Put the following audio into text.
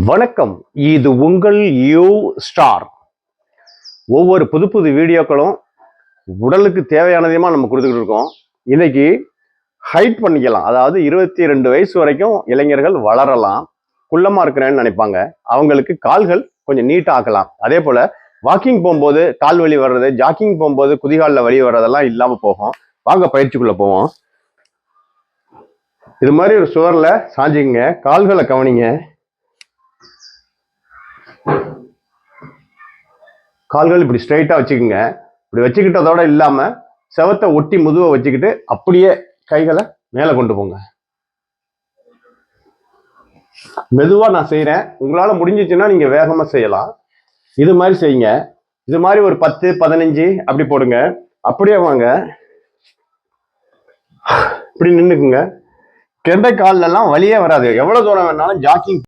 வணக்கம். இது உங்கள் யூ ஸ்டார். ஒவ்வொரு புது புது வீடியோக்களும் உடலுக்கு தேவையானதையுமா நம்ம கொடுத்துக்கிட்டு இருக்கோம். இன்னைக்கு ஹைட் பண்ணிக்கலாம். அதாவது இருபத்தி ரெண்டு வயசு வரைக்கும் இளைஞர்கள் வளரலாம். குள்ளமா இருக்கிறேன்னு நினைப்பாங்க. அவங்களுக்கு கால்கள் கொஞ்சம் நீட்டாக ஆக்கலாம். அதே போல வாக்கிங் போகும்போது கால் வலி வர்றது ஜாக்கிங் போகும்போது குதிகாலில் வலி வர்றதெல்லாம் இல்லாமல் போகும். வாங்க பயிற்சிக்குள்ளே போவோம். இது மாதிரி ஒரு சுவரில் சாஞ்சிக்கங்க. கால்களை கவனிங்க. கால்கள் இப்படி ஸ்ட்ரைட்டாக வச்சுக்கோங்க. இப்படி வச்சுக்கிட்டதோட இல்லாமல் செவத்தை ஒட்டி முதுவை வச்சுக்கிட்டு அப்படியே கைகளை மேலே கொண்டு போங்க. மெதுவாக நான் செய்கிறேன் உங்களால் முடிஞ்சிச்சுன்னா நீங்கள் வேகமாக செய்யலாம். இது மாதிரி செய்யுங்க. இது மாதிரி ஒரு பத்து பதினஞ்சு அப்படி போடுங்க. அப்படியே வாங்க. இப்படி நின்றுக்குங்க கெண்டை கால்ல வழியே வலியே வராது. எவ்வளோ தூரம் வேணாலும் ஜாக்கிங்